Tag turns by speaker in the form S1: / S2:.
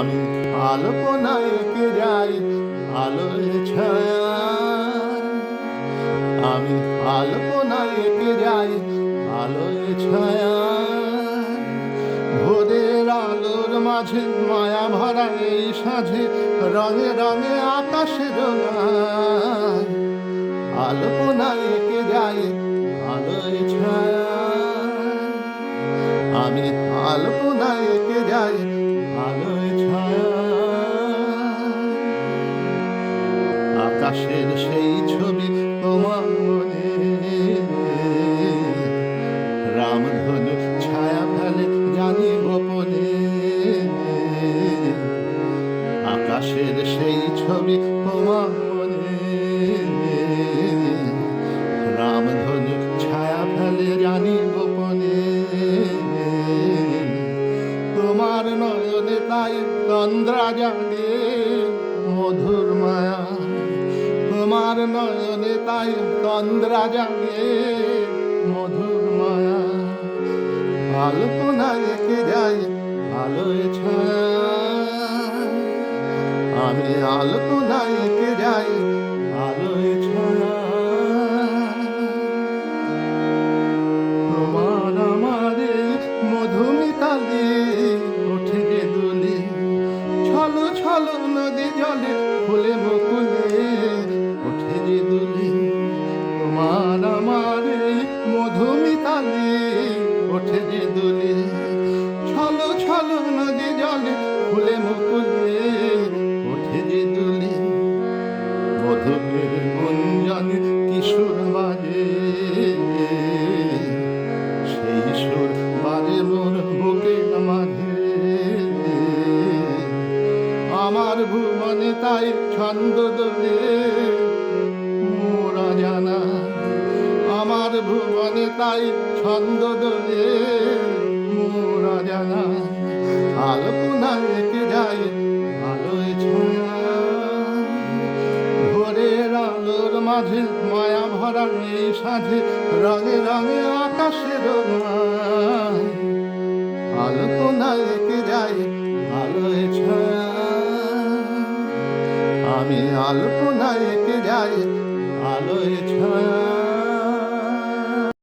S1: আমি আলপনায় এঁকে যাই আলোয় ছায়া। আমি আলপনায় এঁকে যাই আলোয় ছায়া। ভোরের আলোর মাঝে মায়া ভরা এই সাঝে, রঙে রঙে আকাশে রঙায় আলপনায় এঁকে যাই আলোয় ছায়া। আমি আলপনায় এঁকে যাই আকাশের সেই ছবি তোমার মনে। রামধনু ছায়া ফেলে জানি গোপনে। আকাশের সেই ছবি তোমার মনে। রামধনু ছায়া ফেলে জানি গোপনে। তোমার নয়নে তাই তন্দ্রা জাগে। তোমার নয়নে তাই তন্দ্রা জাগে মধুর মায়া আলপনা রেখে যাই আলোয় ছায়া। আমি আলপনা রেখে যাই আলোয় ছায়া। তোমার আমারে মধুমিতালে, ওঠে যে দুলে। ছলো ছলো নদী জলে ওঠে যে দুলে। ছলো ছলো নদী জলে ফুলে মুকুলে ওঠে যে দুলে। গুঞ্জন কিশোর বাজে। সেই সুর বাজে মোর মাঝে। আমার ভুবনে তাই ছন্দ দোলে। মোরা জানা ভুবনে তাই ছন্দ দোলে মোরা জানা। আলপনা রেখে যায় আলোয় ছায়া। ভোরের আলোর মাঝে মায়া ভরা এই সাঝে রঙে রঙে আকাশের মায়। আলপনা এঁকে যাই আলোয় ছায়া। আমি আলপনা এঁকে যাই আলোয় ছায়া।